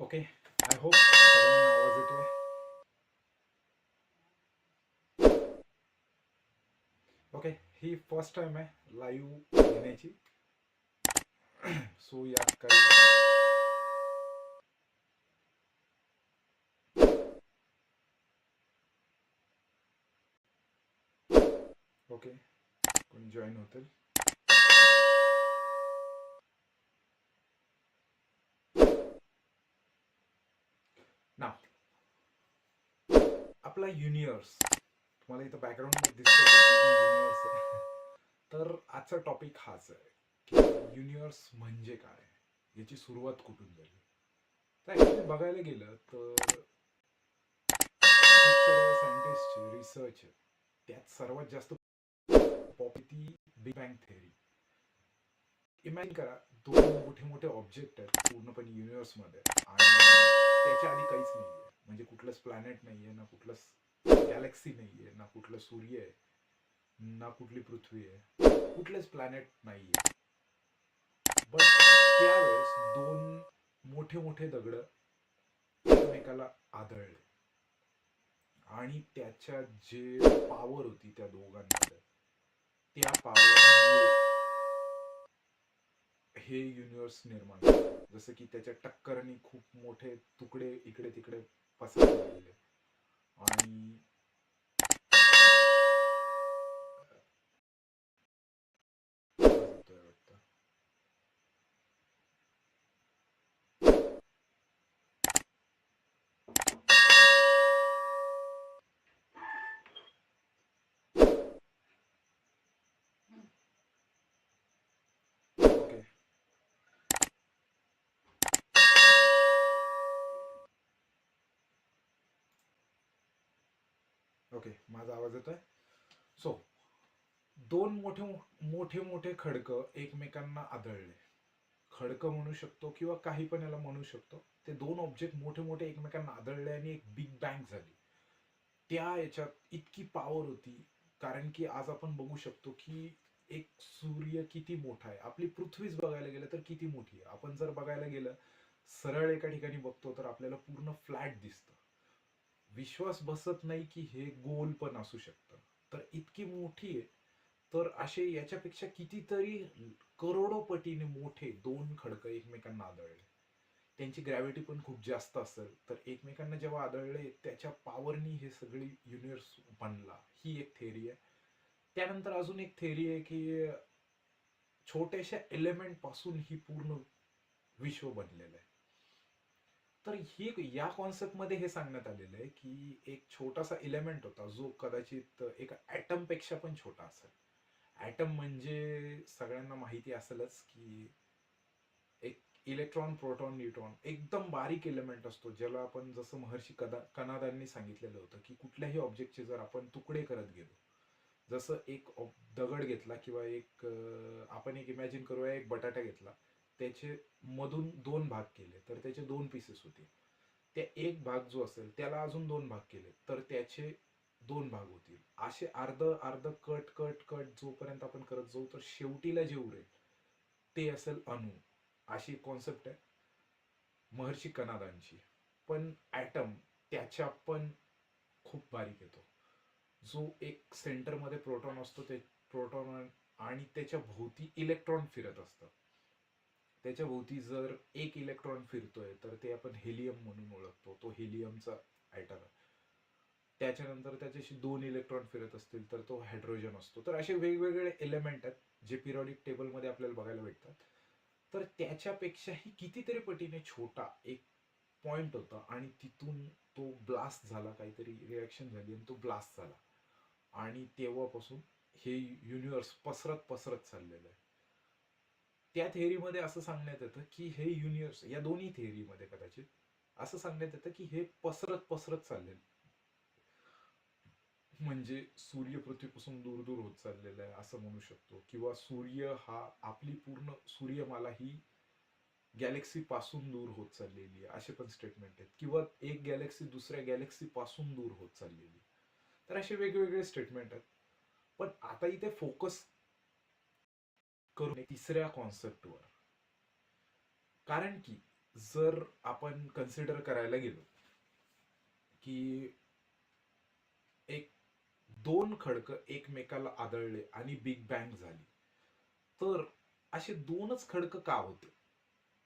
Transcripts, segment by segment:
Okay I hope आवाज़ okay ही first time आहे लाईव्ह घेण्याची सो यात काही ओके कोणी जॉईन होतील ना. आपला युनिवर्स तुम्हाला इथं बॅकग्राऊंड दिसतो तर आजचा टॉपिक हाच आहे की युनिवर्स म्हणजे काय? याची सुरुवात कुठून झाली? तर ॲक्च्युली बघायला गेलं तर सायंटिस्टची रिसर्च त्यात सर्वात जास्त पॉप ती बिग बँग थेअरी इमॅजिन करा दोन मोठे मोठे ऑब्जेक्ट आहेत पूर्णपणे युनिवर्समध्ये. आणि त्याच्या आधी काहीच नाहीये. म्हणजे कुठलंच प्लॅनेट नाहीये ना कुठलंच गॅलेक्सी नाहीये ना कुठलं सूर्य आहे ना कुठली पृथ्वी आहे. कुठलंच प्लॅनेट नाहीये. बट त्यावेळेस दोन मोठे मोठे दगड एकमेकाला आदळले. आणि त्याच्या जे पावर होती त्या दोघांमध्ये त्या पावर हे युनिवर्स निर्माण झालं. जसं की त्याच्या टक्करने खूप मोठे तुकडे इकडे तिकडे पसरले गेले. आणि आवाज येतोय वाटतं. ओके ओके माझा आवाज येतोय? सो दोन मोठे मोठे मोठे खडकं एकमेकांना आदळले. खडकं म्हणू शकतो किंवा काही पण याला म्हणू शकतो. ते दोन ऑब्जेक्ट मोठे मोठे एकमेकांना आदळले आणि एक बिग बँग झाली. त्या याच्यात इतकी पॉवर होती कारण की आज आपण बघू शकतो की एक सूर्य किती मोठा आहे. आपली पृथ्वीच बघायला गेलं तर किती मोठी आहे. आपण जर बघायला गेलं सरळ एका ठिकाणी बघतो तर आपल्याला पूर्ण फ्लॅट दिसतं. विश्वास बसत नाही की हे गोल पण असू शकतं. तर इतकी मोठी आहे. तर असे याच्यापेक्षा कितीतरी करोडो पटीने मोठे दोन खडकं एकमेकांना आदळले. त्यांची ग्रॅव्हिटी पण खूप जास्त असेल तर एकमेकांना जेव्हा आदळले त्याच्या पॉवरनी हे सगळी युनिवर्स बनला. ही एक थेअरी आहे. त्यानंतर अजून एक थेअरी आहे की छोट्याशा एलिमेंटपासून ही पूर्ण विश्व बनलेलं आहे. तर ही या कॉन्सेप्टमध्ये हे सांगण्यात आलेलं आहे की एक छोटासा इलेमेंट होता. जो कदाचित एका ऍटमपेक्षा पण छोटा असेल. ऍटम म्हणजे सगळ्यांना माहिती असेलच की एक इलेक्ट्रॉन प्रोटॉन न्यूट्रॉन एकदम बारीक एलिमेंट असतो. ज्याला आपण जसं महर्षी कदा कनादांनी सांगितलेलं होतं की कुठल्याही ऑब्जेक्टचे जर आपण तुकडे करत गेलो जसं एक दगड घेतला किंवा एक आपण एक इमॅजिन करूया एक बटाटा घेतला त्याचे मधून दोन भाग केले तर त्याचे दोन पीसेस होते. त्या एक भाग जो असेल त्याला अजून दोन भाग केले तर त्याचे दोन भाग होतील. असे अर्ध अर्ध कट कट कट जोपर्यंत आपण करत जाऊ तर शेवटीला जे उरेल ते असेल अणु. अशी कॉन्सेप्ट आहे. महर्षी कनादांची. पण ॲटम त्याच्या पण खूप बारीक येतो. जो एक सेंटरमध्ये प्रोटॉन असतो ते प्रोटॉन आणि त्याच्या भोवती इलेक्ट्रॉन फिरत असतं. त्याच्याभोवती जर एक इलेक्ट्रॉन फिरतोय तर ते आपण हेलियम म्हणून ओळखतो. तो हेलियमचा ॲटम आहे. त्याच्यानंतर त्याच्याशी दोन इलेक्ट्रॉन फिरत असतील तर तो हायड्रोजन असतो. तर असे वेगवेगळे एलिमेंट आहेत जे पिरियडिक टेबलमध्ये आपल्याला बघायला भेटतात. तर त्याच्यापेक्षाही कितीतरी पटीने छोटा एक पॉइंट होता आणि तिथून तो ब्लास्ट झाला काहीतरी रिॲक्शन झाली आणि तो ब्लास्ट झाला. आणि तेव्हापासून हे युनिवर्स पसरत पसरत चाललेलं आहे. त्या थेअरीमध्ये असं सांगण्यात येतं की हे युनिवर्स या दोन्ही थेअरीमध्ये कदाचित असं सांगण्यात येतं की हे पसरत पसरत चाललेलं म्हणजे सूर्य पृथ्वीपासून दूर दूर होत चाललेलं आहे असं म्हणू शकतो. किंवा सूर्य हा आपली पूर्ण सूर्यमाला ही गॅलेक्सी पासून दूर होत चाललेली आहे असे पण स्टेटमेंट आहेत. किंवा एक गॅलेक्सी दुसऱ्या गॅलेक्सी पासून दूर होत चाललेली तर असे वेगवेगळे स्टेटमेंट आहेत. पण आता इथे फोकस करून तिसऱ्या कॉन्सेप्टवर कारण की जर आपण कन्सिडर करायला गेलो की एक दोन खडकं एकमेकाला आदळले आणि बिग बँग झाली तर असे दोनच खडकं का होते?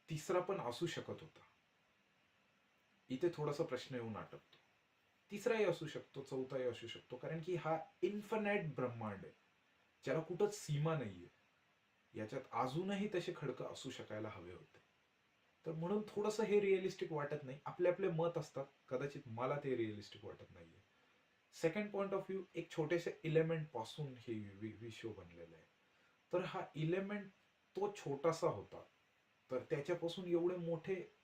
तिसरा पण असू शकत होता. इथे थोडासा प्रश्न येऊन अटकतो तिसराही असू शकतो चौथाही असू शकतो कारण की हा इन्फनाईट ब्रह्मांड आहे. ज्याला कुठंच सीमा नाहीये. याच्यात अजूनही तसे खडकं असू शकायला हवे होते. तर म्हणून थोडंसं हे रिअलिस्टिक वाटत नाही. आपले आपले मत असतात. कदाचित मला ते रिअलिस्टिक वाटत नाहीये. सेकंड पॉइंट ऑफ व्ह्यू एक छोटेसे इलेमेंटपासून हे वि- विश्व बनलेलं आहे. तर हा इलेमेंट तो छोटासा होता. तर त्याच्यापासून एवढे मोठे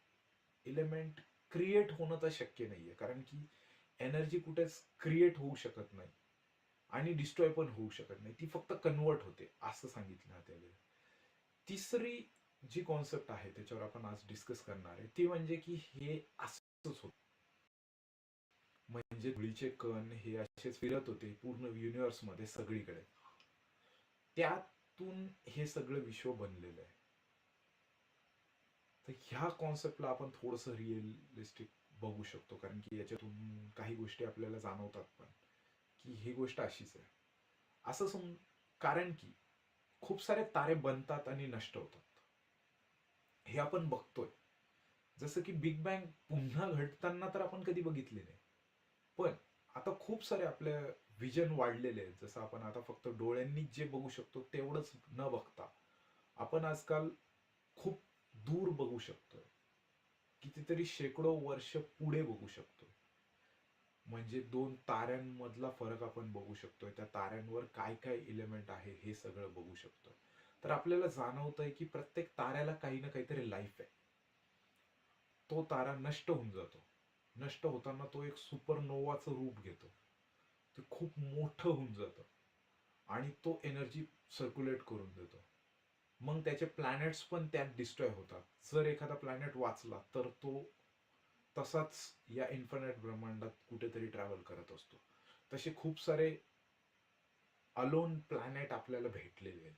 इलेमेंट क्रिएट होणं तर शक्य नाही आहे कारण की एनर्जी कुठेच क्रिएट होऊ शकत नाही. आणि डिस्ट्रॉय पण होऊ शकत नाही. ती फक्त कन्वर्ट होते असं सांगितलं त्यावेळी तिसरी जी कॉन्सेप्ट आहे त्याच्यावर आपण आज डिस्कस करणार आहे ती म्हणजे की हे असंच होत. म्हणजे धुळीचे कण हे असेच फिरत होते पूर्ण युनिव्हर्समध्ये सगळीकडे. त्यातून हे सगळं विश्व बनलेलं आहे. तर ह्या कॉन्सेप्टला आपण थोडस रिअलिस्टिक बघू शकतो कारण की याच्यातून काही गोष्टी आपल्याला जाणवतात पण. की ही गोष्ट अशीच आहे. असं सम कारण की खूप सारे तारे बनतात आणि नष्ट होतात. हे आपण बघतोय. जसं की बिग बँग पुन्हा घडताना तर आपण कधी बघितले नाही. पण आता खूप सारे आपल्या विजन वाढलेले आहेत. जसं आपण आता फक्त डोळ्यांनीच जे बघू शकतो तेवढंच न बघता आपण आजकाल खूप दूर बघू शकतोय. कितीतरी शेकडो वर्ष पुढे बघू शकतोय. म्हणजे दोन ताऱ्यांमधला फरक आपण बघू शकतोय. त्या ताऱ्यांवर काय काय इलेमेंट आहे हे सगळं बघू शकतोय. तर आपल्याला जाणवतंय की प्रत्येक ताऱ्याला काही ना काहीतरी लाईफ आहे. तो तारा नष्ट होऊन जातो. नष्ट होताना तो एक सुपरनोवाचं रूप घेतो. ते खूप मोठं होऊन जातं. आणि तो एनर्जी सर्क्युलेट करून देतो. मग त्याचे प्लॅनेट्स पण त्यात डिस्ट्रॉय होतात. जर एखादा प्लॅनेट वाचला तर तो तसाच या इन्फिनिट ब्रह्मांडात कुठेतरी ट्रॅव्हल करत असतो. तसे खूप सारे अलोन प्लॅनेट आपल्याला भेटलेले आहेत.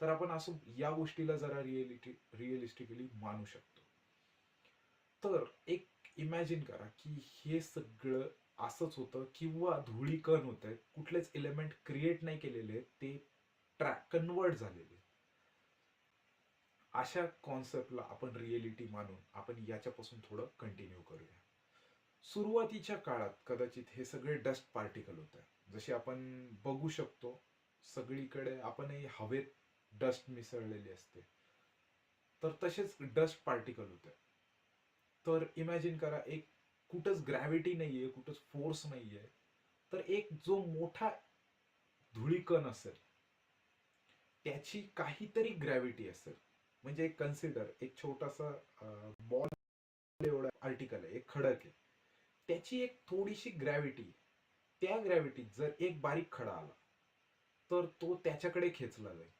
तर आपण असं या गोष्टीला जरा रिअलिटी रिअलिस्टिकली मानू शकतो. तर एक इमॅजिन करा की हे सगळं असंच होतं किंवा धुळीकण होत आहेत कुठलेच एलिमेंट क्रिएट नाही केलेले ते ट्रॅक कन्वर्ट झालेले अशा कॉन्सेप्टला आपण रिएलिटी मानून आपण याच्यापासून थोडं कंटिन्यू करूया. सुरुवातीच्या काळात कदाचित हे सगळे डस्ट पार्टिकल होते. जसे आपण बघू शकतो सगळीकडे आपणही हवेत डस्ट मिसळलेली असते. तर तसेच डस्ट पार्टिकल होते. तर इमॅजिन करा एक कुठंच ग्रॅव्हिटी नाहीये कुठंच फोर्स नाहीये. तर एक जो मोठा धुळीकण असेल त्याची काहीतरी ग्रॅव्हिटी असेल. म्हणजे एक कन्सिडर एक छोटासा बॉल एवढा आर्टिकल आहे एक खडक आहे. त्याची एक थोडीशी ग्रॅव्हिटी त्या ग्रॅव्हिटीत जर एक बारीक खडा आला तर तो त्याच्याकडे खेचला जाईल.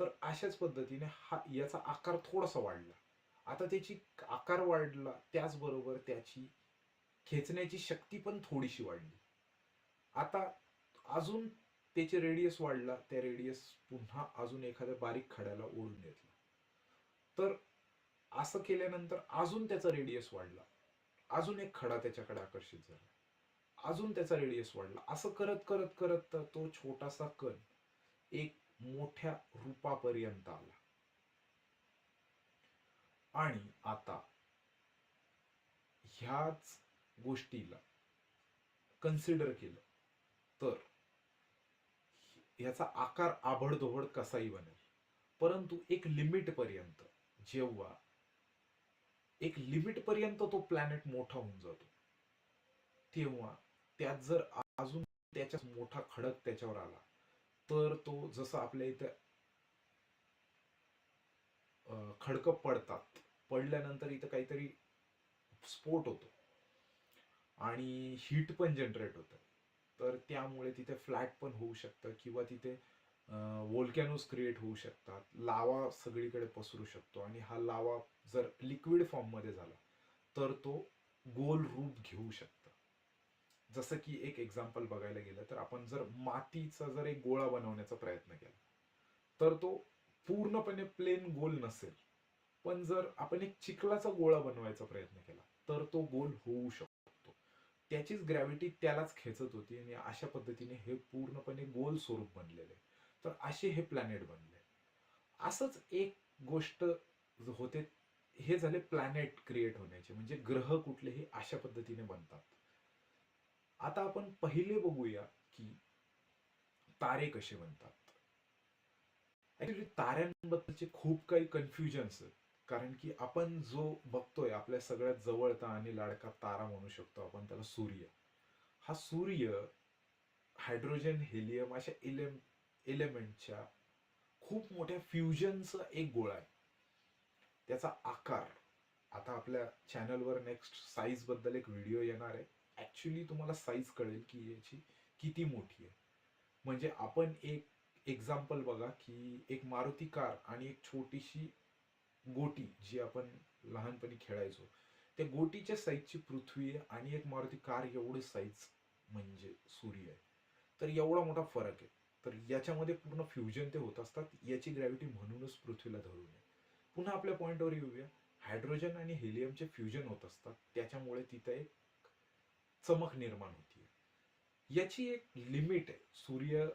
तर अशाच पद्धतीने हा याचा आकार थोडासा वाढला. आता त्याची आकार वाढला त्याचबरोबर त्याची खेचण्याची शक्ती पण थोडीशी वाढली. आता अजून त्याचे रेडियस वाढला त्या रेडियस पुन्हा अजून एखाद्या बारीक खड्याला ओढून घेतला तर असं केल्यानंतर अजून त्याचा रेडियस वाढला. अजून एक खडा त्याच्याकडे आकर्षित झाला. अजून त्याचा रेडियस वाढला. असं करत करत करत तर तो छोटासा कण एक मोठ्या रूपापर्यंत आला. आणि आता ह्याच गोष्टीला कन्सिडर केलं तर याचा आकार आभडधोबड कसाही बनेल. परंतु एक लिमिट पर्यंत जेव्हा एक लिमिट पर्यंत तो प्लॅनेट मोठा होऊन जातो तेव्हा त्यात जर अजून त्याच्या मोठा खडक त्याच्यावर आला तर तो जसं आपल्या इथं खडकं पडतात पडल्यानंतर इथं काहीतरी स्फोट होतो. आणि हीट पण जनरेट होतं. तर त्यामुळे तिथे फ्लॅट पण होऊ शकतं किंवा तिथे वोल्कॅनोज क्रिएट होऊ शकतात. लावा सगळीकडे पसरू शकतो. आणि हा लावा जर लिक्विड फॉर्ममध्ये झाला तर तो गोल रूप घेऊ शकतं. जसं की एक एक्झाम्पल बघायला गेलं तर आपण जर मातीचा जर एक गोळा बनवण्याचा प्रयत्न केला तर तो पूर्णपणे प्लेन गोल नसेल. पण जर आपण एक चिखलाचा गोळा बनवायचा प्रयत्न केला तर तो गोल होऊ शकतो. त्याचीच ग्रॅव्हिटी त्यालाच खेचत होती आणि अशा पद्धतीने हे पूर्णपणे गोल स्वरूप बनलेले तर असे हे प्लॅनेट बनले. असंच एक गोष्ट होते हे झाले प्लॅनेट क्रिएट होण्याचे. म्हणजे ग्रह कुठलेही अशा पद्धतीने बनतात. आता आपण पहिले बघूया की तारे कसे बनतात. ऍक्च्युली ताऱ्यांबद्दलचे खूप काही कन्फ्युजन्स आहेत. कारण की आपण जो बघतोय आपल्या सगळ्यात जवळचा आणि लाडका तारा म्हणू शकतो आपण त्याला सूर्य. हा सूर्य हायड्रोजन हेलियम अशा इलेम एलिमेंटच्या खूप मोठ्या फ्युजनचं एक गोळा आहे. त्याचा आकार आता आपल्या चॅनलवर नेक्स्ट साईजबद्दल एक व्हिडिओ येणार आहे. ॲक्च्युली तुम्हाला साईज कळेल की याची किती मोठी आहे. म्हणजे आपण एक एक्झाम्पल बघा की एक मारुती कार आणि एक छोटीशी गोटी जी आपण लहानपणी खेळायचो. त्या गोटीच्या साईजची पृथ्वी आहे आणि एक मारुती कार एवढी साईज म्हणजे सूर्य आहे. तर एवढा मोठा फरक आहे. तर याच्यामध्ये पूर्ण फ्युजन ते होत असतात. याची ग्रॅव्हिटी म्हणूनच पृथ्वीला धरून आहे. पुन्हा आपल्या पॉईंटवर येऊया. हायड्रोजन आणि हेलियमचे फ्युजन होत असतात. त्याच्यामुळे तिथे एक चमक निर्माण होती. याची एक लिमिट आहे. सूर्य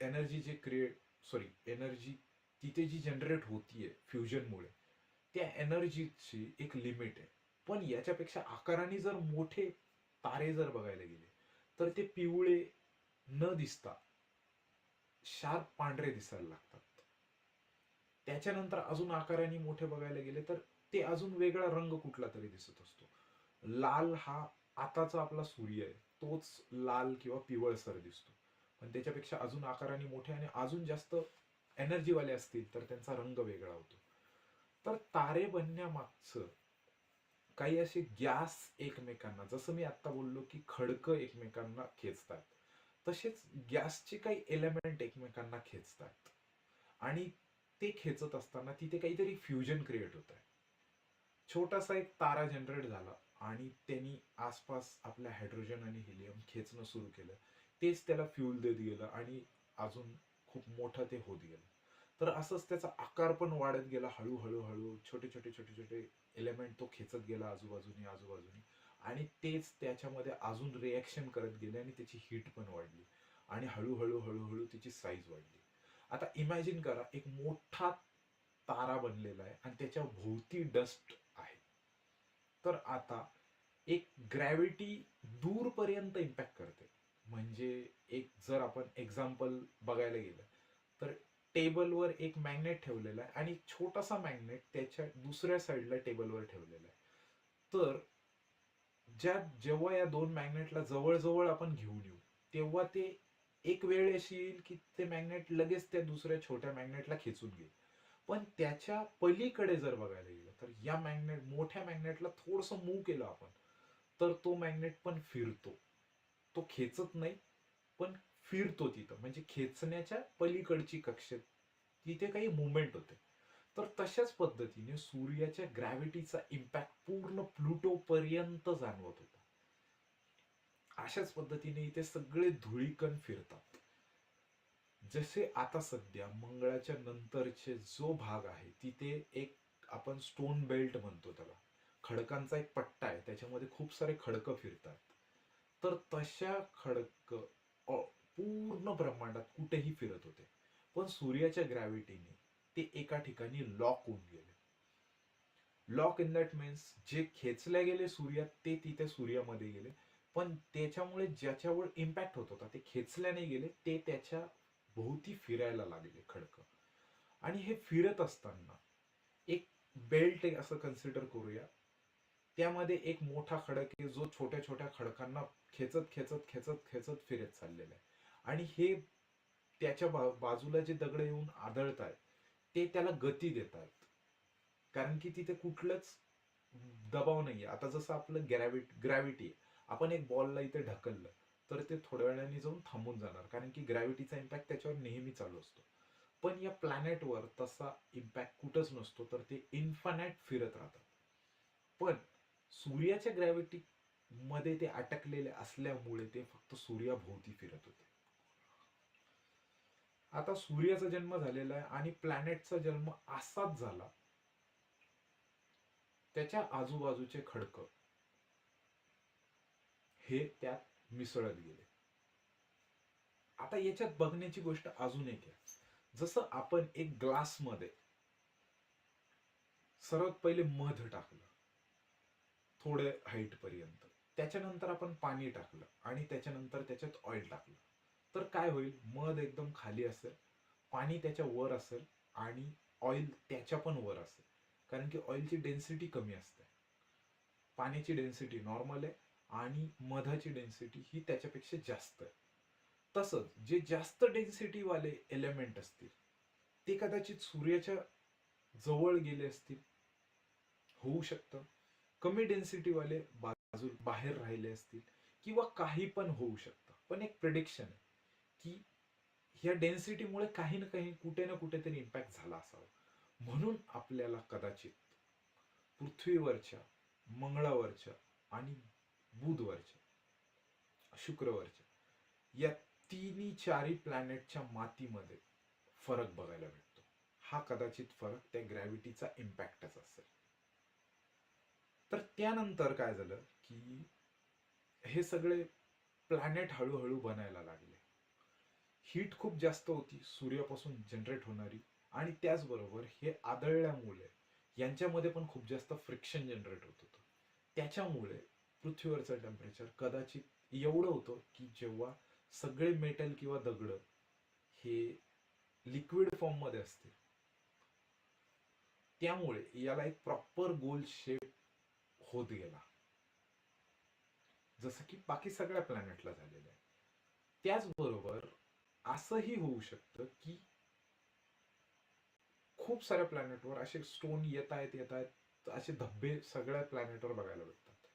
एनर्जी जे क्रिएट सॉरी एनर्जी तिथे जी जनरेट होतीये फ्युजनमुळे त्या एनर्जीची एक लिमिट आहे. पण याच्यापेक्षा आकाराने जर मोठे तारे जर बघायला गेले तर ते पिवळे न दिसता शार्प पांढरे दिसायला लागतात. त्याच्यानंतर अजून आकाराने मोठे बघायला गेले तर ते अजून वेगळा रंग कुठला तरी दिसत असतो. लाल हा आताचा आपला सूर्य आहे. तोच लाल किंवा पिवळसर दिसतो. पण त्याच्यापेक्षा अजून आकाराने मोठे आणि अजून जास्त एनर्जीवाले असतील तर त्यांचा रंग वेगळा होतो. तर तारे बनण्यामागचं काही असे गॅस एकमेकांना जसं मी आता बोललो की खडकं एकमेकांना खेचतात. तसेच गॅसचे काही एलिमेंट एकमेकांना खेचतात. आणि ते खेचत असताना तिथे काहीतरी फ्युजन क्रिएट होत आहे छोटासा एक तारा जनरेट झाला आणि त्यांनी आसपास आपल्या हायड्रोजन आणि हिलियम खेचणं सुरू केलं. तेच त्याला फ्युल देत गेलं आणि अजून खूप मोठं ते होत गेलं. तर असंच त्याचा आकार पण वाढत गेला. हळूहळू हळू छोटे छोटे छोटे छोटे एलिमेंट तो खेचत गेला आजूबाजूनी आजूबाजूनी. आणि तेच त्याच्यामध्ये अजून रिॲक्शन करत गेले आणि त्याची हीट पण वाढली. आणि हळूहळू हळूहळू त्याची साईज वाढली. आता इमॅजिन करा एक मोठा तारा बनलेला आहे आणि त्याच्या भोवती डस्ट आहे. तर आता एक ग्रॅव्हिटी दूरपर्यंत इम्पॅक्ट करते. म्हणजे एक जर आपण एक्झाम्पल बघायला गेलं तर टेबलवर एक मॅग्नेट ठेवलेला आहे आणि एक छोटासा मॅग्नेट त्याच्या दुसऱ्या साईडला टेबलवर ठेवलेला आहे. तर ज्या जेव्हा या दोन मॅग्नेटला जवळजवळ आपण घेऊन येऊ तेव्हा ते एक वेळ अशी येईल की ते मॅग्नेट लगेच त्या दुसऱ्या छोट्या मॅग्नेटला खेचून घेईल. पण त्याच्या पलीकडे जर बघायला गेलं तर या मॅग्नेट मोठ्या मॅग्नेटला थोडंसं मूव केलं आपण तर तो मॅग्नेट पण फिरतो. तो खेचत नाही पण फिरतो तिथं. म्हणजे खेचण्याच्या पलीकडची कक्षेत तिथे काही मुवमेंट होते. तर तशाच पद्धतीने सूर्याच्या ग्रॅव्हिटीचा इम्पॅक्ट पूर्ण प्लुटो पर्यंत जाणवत होता. अशाच पद्धतीने इथे सगळे धुळीकण फिरतात. जसे आता सध्या मंगळाच्या नंतरचे जो भाग आहे तिथे एक आपण स्टोन बेल्ट म्हणतो त्याला. खडकांचा एक पट्टा आहे त्याच्यामध्ये खूप सारे खडकं फिरतात. तर तशा खडक पूर्ण ब्रह्मांडात कुठेही फिरत होते. पण सूर्याच्या ग्रॅव्हिटीने ते एका ठिकाणी लॉक होऊन गेले. लॉक इन दॅट मीन्स जे खेचले गेले सूर्यात ते तिथे सूर्यामध्ये गेले. पण त्याच्यामुळे ज्याच्यावर इम्पॅक्ट होत होता ते खेचल्याने गेले ते त्याच्या भोवती फिरायला लागले खडक. आणि हे फिरत असताना एक बेल्ट असं कन्सिडर करूया. त्यामध्ये एक मोठा खडक आहे जो छोट्या छोट्या खडकांना खेचत खेचत खेचत खेचत फिरत चाललेला आहे. आणि हे त्याच्या बा- बाजूला जे दगड येऊन आदळत आहेत ते त्याला गती देतात. कारण की तिथे कुठलंच दबाव नाहीये. आता जसं आपलं ग्रॅव्हिटी ग्रॅव्हिटी आपण एक बॉलला इथे ढकललं तर ते थोड्या वेळाने जाऊन थांबून जाणार. कारण की ग्रॅव्हिटीचा इम्पॅक्ट त्याच्यावर नेहमी चालू असतो. पण या प्लॅनेटवर तसा इम्पॅक्ट कुठंच नसतो तर ते इन्फनॅट फिरत राहतात. पण सूर्याच्या ग्रॅव्हिटी मध्ये ते अटकलेले असल्यामुळे ते फक्त सूर्याभोवती फिरत होते. आता सूर्याचा जन्म झालेला आहे आणि प्लॅनेटचा जन्म असाच झाला. त्याच्या आजूबाजूचे खडक हे त्यात मिसळत गेले. आता याच्यात बघण्याची गोष्ट अजून एक आहे. जसं आपण एक ग्लासमध्ये सर्वात पहिले मध टाकलं थोडे हाईट पर्यंत त्याच्यानंतर आपण पाणी टाकलं आणि त्याच्यानंतर त्याच्यात ऑइल टाकलं. तर काय होईल? मध एकदम खाली असेल पाणी त्याच्या वर असेल आणि ऑइल त्याच्या पण वर असेल. कारण की ऑइलची डेन्सिटी कमी असते. पाण्याची डेन्सिटी नॉर्मल आहे आणि मधाची डेन्सिटी ही त्याच्यापेक्षा जास्त आहे. तसंच जे जास्त डेन्सिटी वाले एलिमेंट असतील ते कदाचित सूर्याच्या जवळ गेले असतील होऊ शकतं. कमी डेन्सिटी वाले बाजू बाहेर राहिले असतील किंवा काही पण होऊ शकतं. पण एक प्रिडिक्शन आहे. की ह्या डेन्सिटीमुळे काही ना काही कुठे ना कुठेतरी इम्पॅक्ट झाला असावा. म्हणून आपल्याला कदाचित पृथ्वीवरच्या मंगळावरच्या आणि बुधवरच्या शुक्रवरच्या या तिन्ही चारी प्लॅनेटच्या मातीमध्ये फरक बघायला भेटतो. हा कदाचित फरक त्या ग्रॅव्हिटीचा इम्पॅक्टच असेल. तर त्यानंतर काय झालं की हे सगळे प्लॅनेट हळूहळू बनायला लागले. हीट खूप जास्त होती सूर्यापासून जनरेट होणारी. आणि त्याचबरोबर हे आदळल्यामुळे यांच्यामध्ये पण खूप जास्त फ्रिक्शन जनरेट होत होतं. त्याच्यामुळे पृथ्वीवरचं टेम्परेचर कदाचित एवढं होतं की जेव्हा सगळे मेटल किंवा दगड हे लिक्विड फॉर्ममध्ये असते त्यामुळे याला एक प्रॉपर गोल शेप होत गेला. जसं की बाकी सगळ्या प्लॅनेटला झालेलं आहे. त्याचबरोबर असंही होऊ शकतं की खूप साऱ्या प्लॅनेटवर असे स्टोन येत आहेत येत आहेत. असे धब्बे सगळ्या प्लॅनेटवर बघायला भेटतात.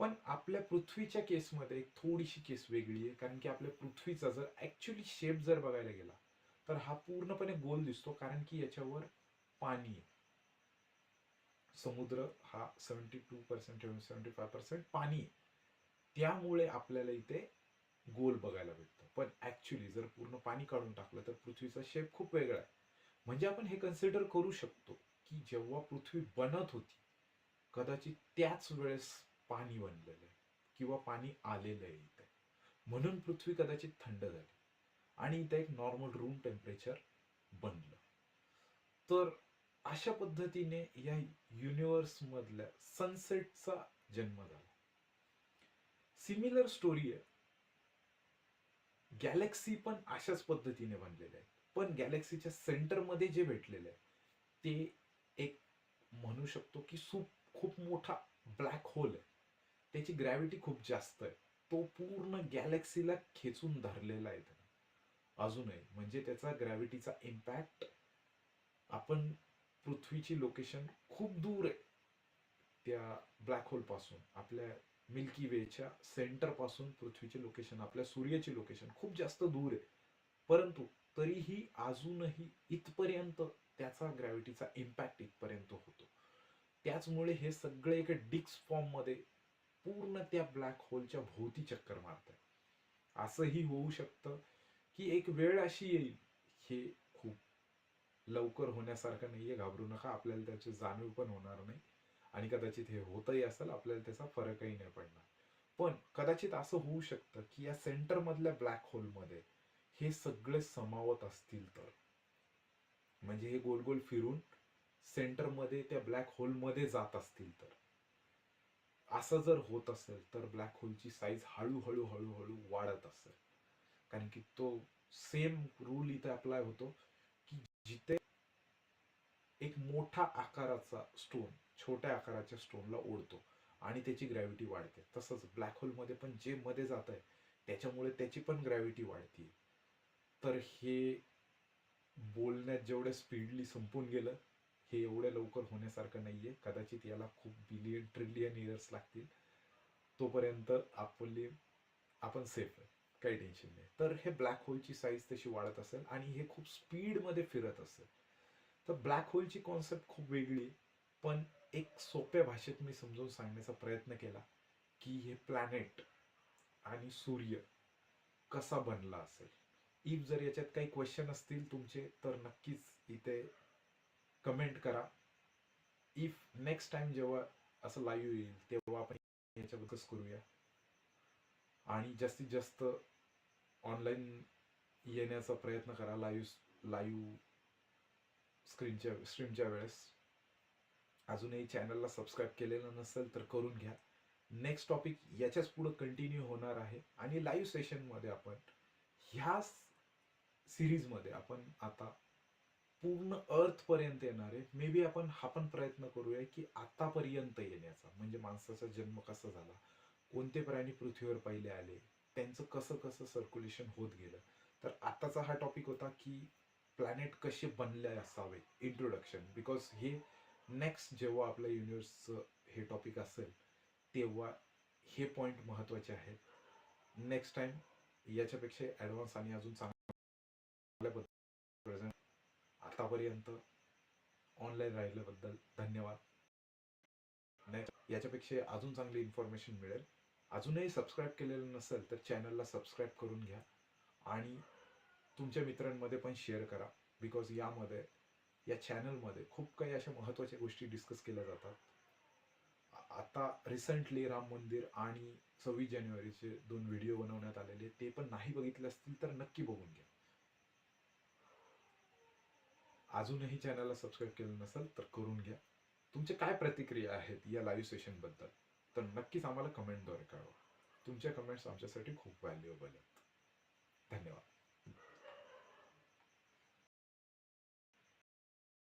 पण आपल्या पृथ्वीच्या केसमध्ये एक थोडीशी केस वेगळी आहे. कारण की आपल्या पृथ्वीचा जर ॲक्च्युली शेप जर बघायला गेला तर हा पूर्णपणे गोल दिसतो. कारण की याच्यावर पाणी आहे. समुद्र हा seventy two percent seventy five percent पाणी आहे. त्यामुळे आपल्याला इथे गोल बघायला भेटतो. पण ॲक्च्युली जर पूर्ण पाणी काढून टाकलं तर पृथ्वीचा शेप खूप वेगळा आहे. म्हणजे आपण हे कन्सिडर करू शकतो की जेव्हा पृथ्वी बनत होती कदाचित त्याच वेळेस पाणी बनलेलं आहे किंवा पाणी आलेलं आहे इथे. म्हणून पृथ्वी कदाचित थंड झाली आणि इथं एक नॉर्मल रूम टेम्परेचर बनलं. तर अशा पद्धतीने या युनिव्हर्स मधल्या सनसेटचा जन्म झाला. सिमिलर स्टोरी आहे. गॅलेक्सी पण अशाच पद्धतीने बनलेले आहेत. पण गॅलेक्सीच्या सेंटरमध्ये जे भेटलेले आहे ते एक म्हणू शकतो की सूप खूप मोठा ब्लॅक होल आहे. त्याची ग्रॅव्हिटी खूप जास्त आहे. तो पूर्ण गॅलेक्सीला खेचून धरलेला आहे त्यानं. अजूनही. म्हणजे त्याचा ग्रॅव्हिटीचा इम्पॅक्ट आपण पृथ्वीची लोकेशन खूप दूर आहे. त्या ब्लॅक होलपासून आपल्या मिल्की वेच्या सेंटरपासून पृथ्वीची लोकेशन आपल्या सूर्याचे लोकेशन खूप जास्त दूर आहे. परंतु तरीही अजूनही इथपर्यंत त्याचा ग्रॅव्हिटीचा इम्पॅक्ट इथपर्यंत होतो. त्याचमुळे हे सगळे एका डिक्स फॉर्ममध्ये पूर्ण त्या ब्लॅक होलच्या भोवती चक्कर मारत आहे असंही होऊ शकतं की एक वेळ अशी येईल हे खूप लवकर होण्यासारखं नाहीये घाबरू नका आपल्याला त्याची जाणीव पण होणार नाही. आणि कदाचित हे होतही असेल आपल्याला त्याचा फरकही नाही पडणार. पण कदाचित असं होऊ शकतं की या सेंटर मधल्या ब्लॅक होलमध्ये हे सगळे समावत असतील तर. म्हणजे हे गोल गोल फिरून सेंटरमध्ये त्या ब्लॅक होलमध्ये जात असतील तर. असं जर होत असेल तर ब्लॅक होलची साईज हळूहळू हळूहळू वाढत असेल. कारण की तो सेम रूल इथे अप्लाय होतो की जिथे एक मोठा आकाराचा स्टोन छोट्या आकाराच्या स्टोनला ओढतो आणि त्याची ग्रॅव्हिटी वाढते. तसंच ब्लॅक होलमध्ये पण जे मध्ये जात आहे त्याच्यामुळे त्याची पण ग्रॅव्हिटी वाढते तर हे बोलण्यात जेवढ्या स्पीडली संपून गेलं हे एवढ्या लवकर होण्यासारखं नाही आहे कदाचित याला खूप बिलियन ट्रिलियन इयर्स लागतील. तोपर्यंत आपली आपण सेफ आहे. काही टेन्शन नाही. तर हे ब्लॅक होलची साईज तशी वाढत असेल आणि हे खूप स्पीडमध्ये फिरत असेल. तर ब्लॅक होलची कॉन्सेप्ट खूप वेगळी पण एक सोप्या भाषेत मी समजावून सांगण्याचा प्रयत्न केला की हे प्लॅनेट आणि सूर्य कसा बनला असेल? इफ जर याच्यात काही क्वेश्चन असतील तुमचे तर नक्कीच इथे कमेंट करा. इफ नेक्स्ट टाइम जेव्हा असं लाईव्ह येईल तेव्हा आपण याच्याबद्दलच करूया. आणि जास्तीत जास्त ऑनलाईन येण्याचा प्रयत्न करा लाईव्ह लाईव्ह स्क्रीनच्या स्ट्रीमच्या वेळेस. अजूनही चॅनलला सबस्क्राईब केलेलं नसेल तर करून घ्या. नेक्स्ट टॉपिक याच्याच पुढं कंटिन्यू होणार आहे. आणि लाईव्ह सेशनमध्ये आपण ह्या सिरीजमध्ये आपण आता पूर्ण अर्थ पर्यंत येणार आहे. मे बी आपण हा पण प्रयत्न करूया की आतापर्यंत येण्याचा. म्हणजे माणसाचा जन्म कसा झाला? कोणते प्राणी पृथ्वीवर पहिले आले? त्यांचं कसं कसं सर्क्युलेशन होत गेलं? तर आताचा हा टॉपिक होता की प्लॅनेट कसे बनले असावे? इंट्रोडक्शन बिकॉज हे नेक्स्ट जेव्हा आपल्या युनिवर्सचं हे टॉपिक असेल तेव्हा हे पॉइंट महत्त्वाचे आहेत. नेक्स्ट टाइम याच्यापेक्षा ॲडव्हान्स आणि अजून चांगल्या प्रेझेंट आतापर्यंत ऑनलाईन राहिल्याबद्दल धन्यवाद. नेक्स्ट याच्यापेक्षा अजून चांगली इन्फॉर्मेशन मिळेल. अजूनही सबस्क्राईब केलेलं नसेल तर चॅनलला सबस्क्राईब करून घ्या. आणि तुमच्या मित्रांमध्ये पण शेअर करा. बिकॉज यामध्ये या चॅनलमध्ये खूप काही अशा महत्त्वाच्या गोष्टी डिस्कस केल्या जातात. आता रिसेंटली राम मंदिर आणि सव्वीस जानेवारीचे दोन व्हिडिओ बनवण्यात आलेले ते पण नाही बघितले असतील तर नक्की बघून घ्या. अजूनही चॅनलला सबस्क्राईब केलं नसेल तर करून घ्या. तुमचे काय प्रतिक्रिया आहेत या लाईव्ह सेशनबद्दल? तर नक्कीच आम्हाला कमेंटद्वारे कळवा. तुमच्या कमेंट्स आमच्यासाठी खूप व्हॅल्युएबल आहेत. धन्यवाद.